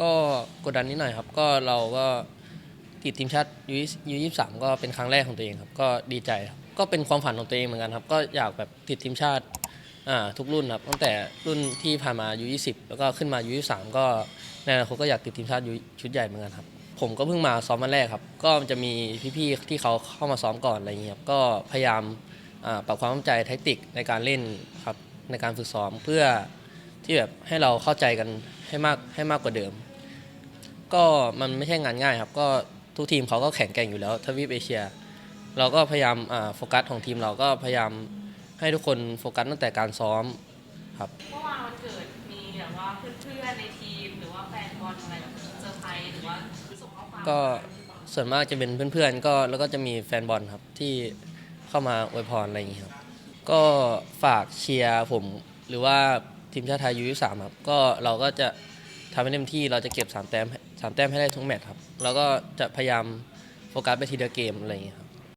ก็กดดันนิดหน่อยครับ ก็เราก็ติดทีมชาติยูยูยี่สามก็เป็นครั้งแรกของตัวเองครับ ก็ดีใจครับก็เป็นความฝันของตัวเองเหมือนกันครับ ก็อยากแบบติดทีมชาติอ่าทุกรุ่นครับ ตั้งแต่รุ่นที่ผ่านมายูยี่สิบแล้วก็ขึ้นมายูยี่สามก็ในอนาคตก็อยากติดทีมชาติชุดใหญ่เหมือนกันครับ ผมก็เพิ่งมาซ้อมวันแรกครับ ก็จะมีพี่ๆที่เขาเข้ามาซ้อมก่อนอะไรอย่างเงี้ยครับก็พยายามอ่าปรับความเข้าใจแท็กติกในการเล่นครับในการฝึกซ้อมเพื่อ ที่แบบให้เราเข้าใจกันให้มากให้มากกว่าเดิม ก็มันไม่ใช่งานง่ายครับ ก็ทุกทีมเขาก็แข่งแกร่งอยู่แล้วทวีปเอเชีย เราก็พยายามอ่าโฟกัสของทีมเราก็พยายามให้ทุกคนโฟกัสตั้งแต่การซ้อมครับเมื่อวานวันเกิดมีแบบว่าเพื่อนๆในทีมหรือว่าแฟนบอลอะไรแบบเซอร์ไพรส์หรือว่าส่งข้อความก็ส่วนมากจะเป็นเพื่อนๆก็แล้วก็จะมีแฟนบอลครับที่เข้ามาอวยพรอะไรอย่างนี้ครับ ก็ฝากเชียร์ผมหรือว่า ทีมชาติไทยยูยี่สามครับก็เราก็จะทำให้เต็มที่เราจะเก็บสามแต้มสามแต้มให้ได้ทุกแมตช์ครับแล้วก็จะพยายามโฟกัสไปทีเดียวเกมอะไรอย่างนี้ครับ